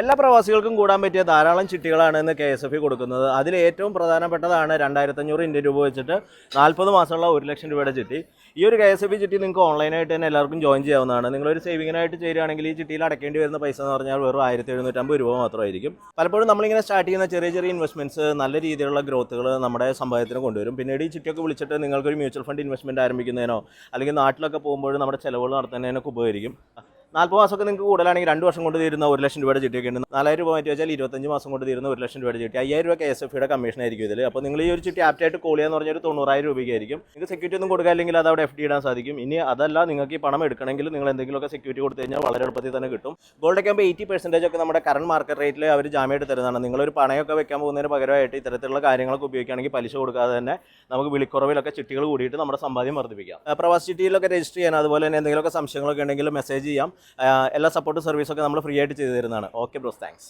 എല്ലാ പ്രവാസികൾക്കും കൂടാൻ പറ്റിയ ധാരാളം ചിട്ടികളാണ് ഇന്ന് കെ എസ് എഫ് ഇ കൊടുക്കുന്നത്. അതിൽ ഏറ്റവും പ്രധാനപ്പെട്ടതാണ് രണ്ടായിരത്തഞ്ഞൂറ് ഇന്ത്യൻ രൂപ വെച്ചിട്ട് നാൽപ്പത് മാസമുള്ള ഒരു ലക്ഷം രൂപയുടെ ചിട്ടി. ഈ ഒരു കെ എസ് എഫ് ഇ ചിട്ടി നിങ്ങൾക്ക് ഓൺലൈനായിട്ട് തന്നെ എല്ലാവർക്കും ജോയിൻ ചെയ്യാവുന്നതാണ്. നിങ്ങളൊരു സേവിങ്ങിനായിട്ട് ചേരുകയാണെങ്കിൽ ഈ ചിട്ടിയിൽ അടക്കേണ്ടി വരുന്ന പൈസ എന്ന് പറഞ്ഞാൽ വെറും ആയിരത്തി എഴുന്നൂറ്റമ്പത് രൂപ മാത്രമായിരിക്കും. പലപ്പോഴും നമ്മളിങ്ങനെ സ്റ്റാർട്ട് ചെയ്യുന്ന ചെറിയ ചെറിയ ഇൻവെസ്റ്റ്മെന്റ്സ് നല്ല രീതിയിലുള്ള ഗ്രോത്തുകൾ നമ്മുടെ സമ്പാദ്യത്തിന് കൊണ്ടുവരും. പിന്നീട് ഈ ചിട്ടിയൊക്കെ വിളിച്ചിട്ട് നിങ്ങൾക്കൊരു മ്യൂച്വൽ ഫണ്ട് ഇൻവെസ്റ്റ്മെന്റ് ആരംഭിക്കുന്നതിനോ അല്ലെങ്കിൽ നാട്ടിലൊക്കെ പോകുമ്പോൾ നമ്മുടെ ചിലവുകൾ നടത്തുന്നതിനൊക്കെ ഉപകരിക്കും. നാൽപ്പത് മാസമൊക്കെ നിങ്ങൾക്ക് കൂടുതലാണെങ്കിൽ രണ്ട് വർഷം കൊണ്ട് തീരുന്ന ഒരു ലക്ഷം രൂപയുടെ ചിട്ടി ഉണ്ട്. നാലായിരം രൂപ മാറ്റി വെച്ചാൽ ഇരുപത്തഞ്ച് മാസം കൊണ്ട് തീരുന്ന ഒരു ലക്ഷം രൂപയുടെ ചിട്ടി അയ്യായിരം രൂപ കെ എസ് എഫിയുടെ കമ്മീഷൻ ആയിരിക്കും ഇതിൽ അപ്പോൾ നിങ്ങൾ ഈ ഒരു ചിട്ടി ആപ്റ്റായിട്ട് കോൾ ചെയ്യാന്ന് പറഞ്ഞാൽ തൊണ്ണൂറായിരം രൂപയ്ക്കായിരിക്കും. നിങ്ങൾക്ക് സെക്യൂരിറ്റി ഒന്നും കൊടുക്കാനില്ലെങ്കിൽ അത് അവിടെ എഫ് ഡി ഇടാൻ സാധിക്കും. ഇനി അതല്ല നിങ്ങൾക്ക് ഈ പണം എടുക്കണമെങ്കിൽ നിങ്ങൾ എന്തെങ്കിലുമൊക്കെ സെക്യൂരിറ്റി കൊടുത്തു കഴിഞ്ഞാൽ വളരെ എളുപ്പത്തിൽ തന്നെ കിട്ടും. ഗോൾഡൊക്കെ ആകുമ്പോൾ എയ്റ്റി പെർസെന്റേജ് ഒക്കെ നമ്മുടെ കറണ്ട് മാർക്കറ്റ് റേറ്റിൽ അവർ ജാമ്യമായിട്ട് തരുന്നതാണ്. നിങ്ങളൊരു പണയൊക്കെ വെക്കാൻ പോകുന്നതിന് പകരമായിട്ട് ഇത്തരത്തിലുള്ള കാര്യങ്ങളൊക്കെ ഉപയോഗിക്കുകയാണെങ്കിൽ പലിശ കൊടുക്കാതെ തന്നെ നമുക്ക് വിളിക്കുറവിലൊക്കെ ചിട്ടികൾ കൂടിയിട്ട് നമ്മുടെ സമ്പാദ്യം വർദ്ധിപ്പിക്കാം. പ്രവാസ ചിട്ടിയിലൊക്കെ രജിസ്റ്റർ ചെയ്യാൻ അതുപോലെ തന്നെ എന്തെങ്കിലുമൊക്കെ സംശയങ്ങളൊക്കെ ഉണ്ടെങ്കിൽ മെസ്സേജ് ചെയ്യാം. എല്ലാ സപ്പോർട്ട് സർവീസൊക്കെ നമ്മൾ ഫ്രീ ആയിട്ട് ചെയ്തു തരുന്നതാണ്. Okay bros thanks